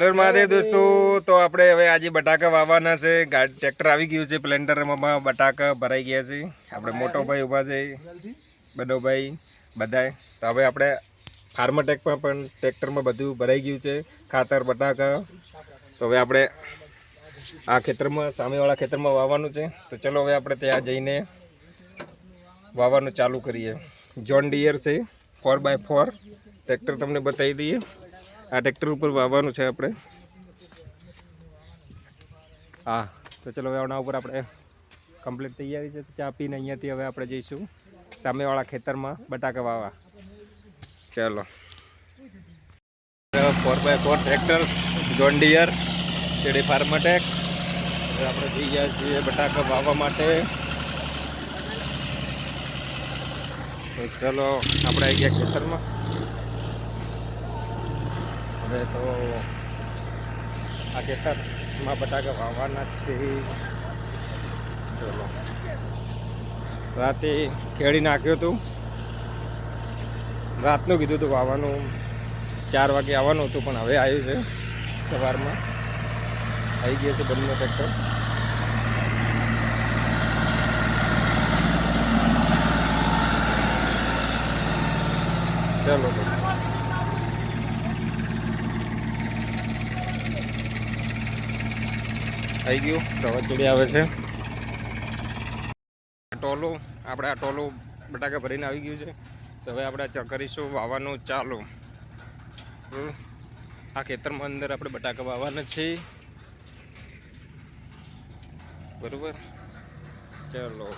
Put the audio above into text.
હર મહાદેવ દોસ્તો તો આપણે હવે આજે બટાકા વાવવાના છે. ગાડી ટ્રેક્ટર આવી ગયું છે પ્લેન્ડરમાં બટાકા ભરાઈ ગયા છે. આપણે મોટો ભાઈ ઊભા છે. બડો ભાઈ બધાય. તો હવે આપણે ફાર્મટેકમાં પણ ટ્રેક્ટરમાં બધું ભરાઈ ગયું છે. ખાતર બટાકા. તો હવે આપણે આ ખેતરમાં સામેવાળા ખેતરમાં વાવવાનું છે. તો ચલો હવે આપણે ત્યાં જઈને વાવવાનું ચાલુ કરીએ. જોન ડિયર છે. ફોર બાય ફોર ટ્રેક્ટર તમને બતાવી દઈએ. આ ટ્રેક્ટર ઉપર વાવવાનું છે આપણે. હા, તો ચલો હવે આના ઉપર આપણે કમ્પ્લીટ તૈયારી છે. ચા પીને અહીંયાથી હવે આપણે જઈશું સામેવાળા ખેતરમાં બટાકા વાવવા. ચલો. Four by four tractor John Deere Farmtech આપણે જઈ ગયા છીએ બટાકા વાવવા માટે. તો ચલો, આપણે આવી ગયા ખેતરમાં. હવે તો આ ખેતરમાં બટાકા વાવવાના છે. ચલો. રાતે કેળી નાખ્યું હતું. રાતનું કીધું હતું વાવવાનું. ચાર વાગે આવવાનું હતું, પણ હવે આવ્યું છે સવારમાં. આવી ગયા છે બંને ટ્રેક્ટર ચલો. થઈ ગયું. રવા ચડી આવે છે. ટોલું, આપણે આ ટોલું બટાકા ભરીને આવી ગયું છે. તો હવે આપણે કરીશું વાવવાનું ચાલુ. આ ખેતરમાં અંદર આપણે બટાકા વાવવાના છે બરાબર? ચલો.